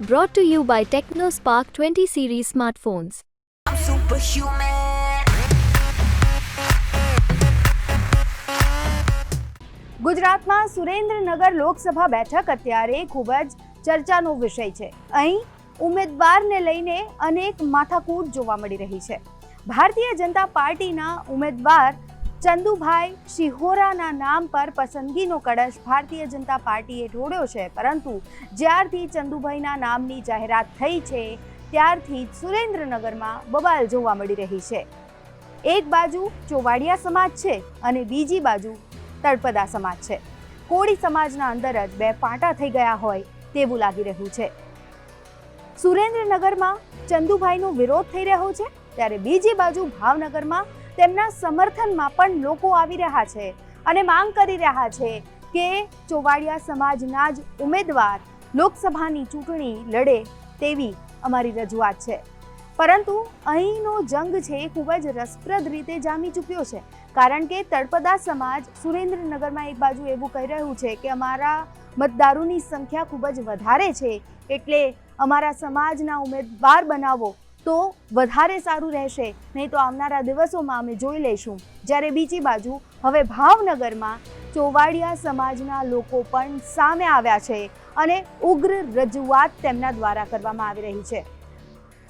Brought to you by TechnoSpark 20 series smartphones. I'm superhuman. ગુજરાતમાં સુરેન્દ્રનગર લોકસભા બેઠક અત્યારે ખૂબ જ ચર્ચાનો વિષય છે અહીં ઉમેદવારને લઈને અનેક માથાકૂટ જોવા મળી રહી છે ભારતીય જનતા પાર્ટીના ઉમેદવાર ચંદુભાઈ શિહોરાના નામ પર પસંદગીનો કળશ ભારતીય જનતા પાર્ટીએ ઢોળ્યો છે. પરંતુ જ્યારથી ચંદુભાઈના નામની જાહેરાત થઈ છે, ત્યારથી જ સુરેન્દ્રનગરમાં બબાલ જોવા મળી રહી છે. એક બાજુ ચોવાડિયા સમાજ છે અને બીજી બાજુ તળપદા સમાજ છે. કોળી સમાજના અંદર જ બે પાટા થઈ ગયા હોય તેવું લાગી રહ્યું છે. સુરેન્દ્રનગરમાં ચંદુભાઈનો વિરોધ થઈ રહ્યો છે, ત્યારે બીજી બાજુ ભાવનગરમાં તેમના સમર્થનમાં પણ લોકો આવી રહ્યા છે અને માંગ કરી રહ્યા છે કે ચોવાડિયા સમાજના જ ઉમેદવાર લોકસભાની ચૂંટણી લડે તેવી અમારી રજૂઆત છે. પરંતુ અહીંનો જંગ છે એ ખૂબ જ રસપ્રદ રીતે જામી ચૂક્યો છે. કારણ કે તળપદા સમાજ સુરેન્દ્રનગરમાં એક બાજુ એવું કહી રહ્યું છે કે અમારા મતદારોની સંખ્યા ખૂબ જ વધારે છે. એટલે અમારા સમાજના ઉમેદવાર બનાવો તો વધારે સારું રહેશે. નહીં તો આવનારા દિવસોમાં અમે જોઈ લઈશું. જ્યારે બીજી બાજુ હવે ભાવનગરમાં ચોવાડિયા સમાજના લોકો પણ સામે આવ્યા છે અને ઉગ્ર રજૂઆત તેમના દ્વારા કરવામાં આવી રહી છે.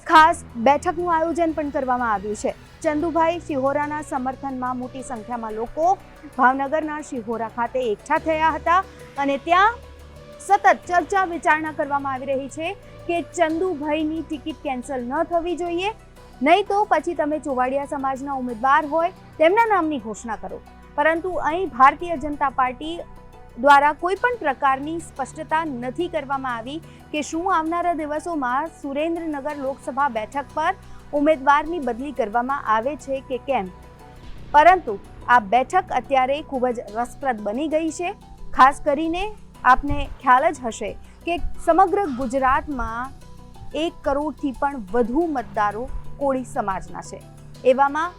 ખાસ બેઠકનું આયોજન પણ કરવામાં આવ્યું છે. ચંદુભાઈ શિહોરાના સમર્થનમાં મોટી સંખ્યામાં લોકો ભાવનગરના શિહોરા ખાતે એકઠા થયા હતા અને ત્યાં સતત ચર્ચા વિચારણા કરવામાં આવી રહી છે કે ચંદુભાઈની ટિકિટ કેન્સલ ન થવી જોઈએ. નહીં તો પછી તમે ચોવાડિયા સમાજના ઉમેદવાર હોય તેમના નામની ઘોષણા કરો. પરંતુ અહીં ભારતીય જનતા પાર્ટી દ્વારા કોઈ પણ પ્રકારની સ્પષ્ટતા નથી કરવામાં આવી કે શું આવનારા દિવસોમાં સુરેન્દ્રનગર લોકસભા બેઠક પર ઉમેદવારની બદલી કરવામાં આવે છે કે કેમ? પરંતુ આ બેઠક અત્યારે ખૂબ જ રસપ્રદ બની ગઈ છે. ખાસ કરીને આપને ખ્યાલ જ હશે કે સમગ્ર ગુજરાતમાં એક કરોડથી પણ વધુ મતદારો કોળી સમાજના છે. એવામાં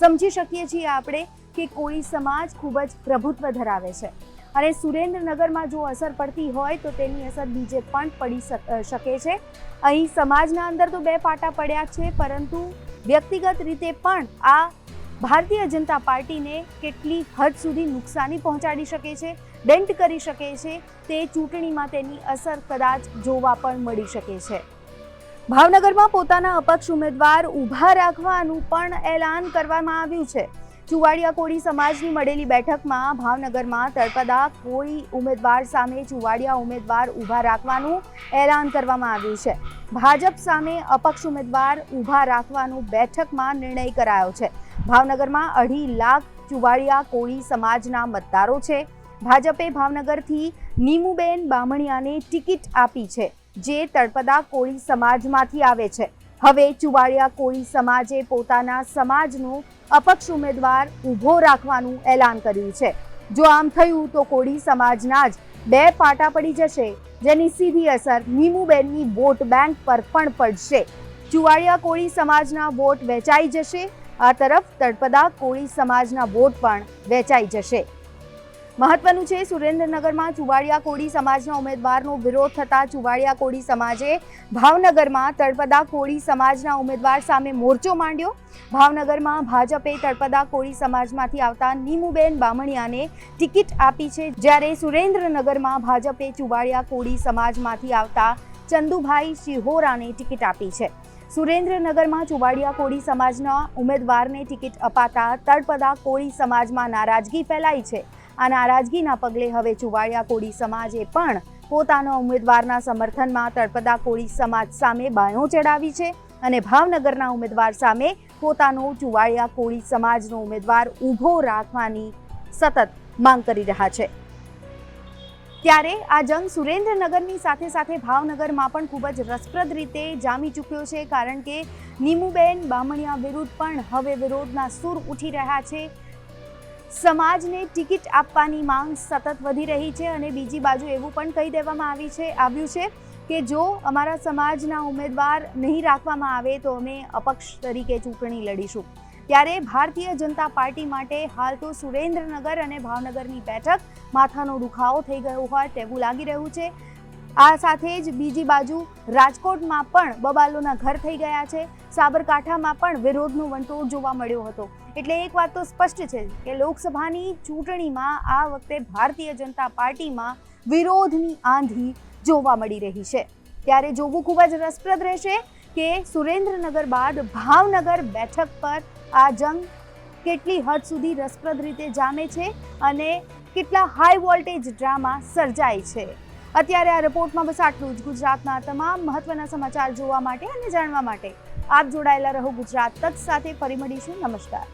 સમજી શકીએ છીએ આપણે કે કોળી સમાજ ખૂબ જ પ્રભુત્વ ધરાવે છે. અને સુરેન્દ્રનગરમાં જો અસર પડતી હોય તો તેની અસર બીજે પણ પડી શક- છે. અહીં સમાજના અંદર તો બે પાટા પડ્યા છે, પરંતુ વ્યક્તિગત રીતે પણ આ ભારતીય જનતા પાર્ટીને કેટલી હદ સુધી નુકસાની પહોંચાડી શકે છે ડેન્ટ કરી શકે છે, તે ચૂંટણીમાં તેની અસર કદાચ જોવા પણ મળી શકે છે. ભાવનગરમાં પોતાના અપક્ષ ઉમેદવાર ઊભા રાખવાનું પણ એલાન કરવામાં આવ્યું છે. ચુવાડિયા કોળી સમાજની મળેલી બેઠકમાં ભાવનગરમાં તળપદા કોળી ઉમેદવાર સામે ચુવાડિયા ઉમેદવાર ઊભા રાખવાનું એલાન કરવામાં આવ્યું છે. ભાજપ સામે અપક્ષ ઉમેદવાર ઊભા રાખવાનું બેઠકમાં નિર્ણય કરાયો છે. ભાવનગરમાં અઢી લાખ ચુવાડિયા કોળી સમાજના મતદારો છે. ભાજપે ભાવનગરથી નીમુબેન બામણિયાને ટિકિટ આપી છે, જે તળપદા કોળી સમાજમાંથી આવે છે. હવે ચુવાડિયા કોળી સમાજે પોતાના સમાજનો અપક્ષ ઉમેદવાર ઊભો રાખવાનું એલાન કર્યું છે. જો આમ થયું તો કોળી સમાજના જ બે પાટા પડી જશે, જેની સીધી અસર નીમુબેનની વોટ બેંક પર પણ પડશે. ચુવાડિયા કોળી સમાજના વોટ વેચાઈ જશે, આ તરફ તળપદા કોળી સમાજના વોટ પણ વેચાઈ જશે. મહત્વનું છે સુરેન્દ્રનગરમાં ચુવાડિયા કોળી સમાજના ઉમેદવારનો વિરોધ થતા ચુવાડિયા કોળી સમાજે ભાવનગરમાં તળપદા કોળી સમાજના ઉમેદવાર સામે મોરચો માંડ્યો. ભાવનગરમાં ભાજપે તળપદા કોળી સમાજમાંથી આવતા નીમુબેન બામણિયાને ટિકિટ આપી છે. જ્યારે સુરેન્દ્રનગરમાં ભાજપે ચુવાડિયા કોળી સમાજમાંથી આવતા ચંદુભાઈ શિહોરાને ટિકિટ આપી છે. સુરેન્દ્રનગરમાં ચુવાડિયા કોળી સમાજના ઉમેદવારને ટિકિટ અપાતા તળપદા કોળી સમાજમાં નારાજગી ફેલાઈ છે. આ નારાજગીના પગલે હવે ચુવાડિયા કોળી સમાજે પણ પોતાના ઉમેદવારના સમર્થનમાં તળપદા કોળી સમાજ સામે બાયો ચડાવી છે અને ભાવનગરના ઉમેદવાર સામે પોતાનો ચુવાડિયા કોળી સમાજનો ઉમેદવાર ઊભો રાખવાની સતત માંગ કરી રહ્યા છે. ત્યારે આ જંગ સુરેન્દ્રનગરની સાથે સાથે ભાવનગરમાં પણ ખૂબ જ રસપ્રદ રીતે જામી ચૂક્યો છે, કારણ કે નીમુબેન બામણિયા વિરુદ્ધ પણ હવે વિરોધના સૂર ઉઠી રહ્યા છે. સમાજને ટિકિટ આપવાની માંગ સતત વધી રહી છે અને બીજી બાજુ એવું પણ કહી દેવામાં આવી છે, આવ્યું છે કે જો અમારા સમાજના ઉમેદવાર નહીં રાખવામાં આવે તો અમે અપક્ષ તરીકે ચૂંટણી લડીશું. ત્યારે ભારતીય જનતા પાર્ટી માટે હાલ તો સુરેન્દ્રનગર અને ભાવનગરની બેઠક માથાનો દુખાવો થઈ ગયો હોય તેવું લાગી રહ્યું છે. આ સાથે જ બીજી બાજુ રાજકોટમાં પણ બબાલોના ઘર થઈ ગયા છે. સાબરકાંઠામાં પણ વિરોધનો વંટોળ જોવા મળ્યો હતો. એટલે એક વાત તો સ્પષ્ટ છે કે લોકસભાની ચૂંટણીમાં આ વખતે ભારતીય જનતા પાર્ટીમાં વિરોધની આંધી જોવા મળી રહી છે. ત્યારે જોવું ખૂબ જ રસપ્રદ રહેશે કે સુરેન્દ્રનગર બાદ ભાવનગર બેઠક પર આ જંગ કેટલી હદ સુધી રસપ્રદ રીતે જામે છે અને કેટલા હાઈ વોલ્ટેજ ડ્રામા સર્જાય છે. અત્યારે આ રિપોર્ટમાં બસ આટલું જ. ગુજરાતના તમામ મહત્વના સમાચાર જોવા માટે અને જાણવા માટે આપ જોડાયેલા રહો ગુજરાત તક સાથે. ફરી મળીશું. નમસ્કાર.